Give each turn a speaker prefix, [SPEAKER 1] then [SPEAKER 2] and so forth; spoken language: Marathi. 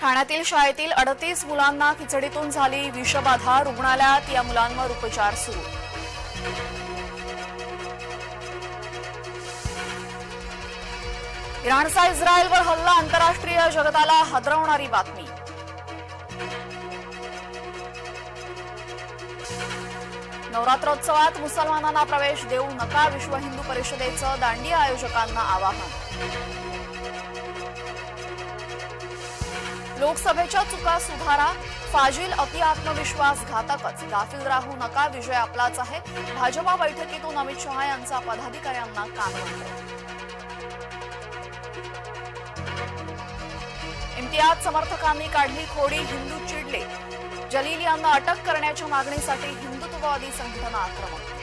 [SPEAKER 1] ठाण्यातील शाळेतील अडतीस मुलांना खिचडीतून झाली विषबाधा. रुग्णालयात या मुलांवर उपचार सुरू. इराणचा इस्रायलवर हल्ला. आंतरराष्ट्रीय जगताला हादरवणारी बातमी. नवरात्रोत्सवात मुसलमानांना प्रवेश देऊ नका. विश्व हिंदू परिषदेचं दांडी आयोजकांना आवाहन. लोकसभेच्या चुका सुधारा फाजील अति आत्मविश्वास घातकच गाफील राहू नका विजय आपलाच आहे. भाजपा बैठकीतून अमित शहा यांचा पदाधिकाऱ्यांना कानमंत्र इम्तियाज समर्थकांनी काढली खोडी हिंदू चिडले. जलील यांना अटक करण्याच्या मागणीसाठी हिंदुत्ववादी संघटना आक्रमक.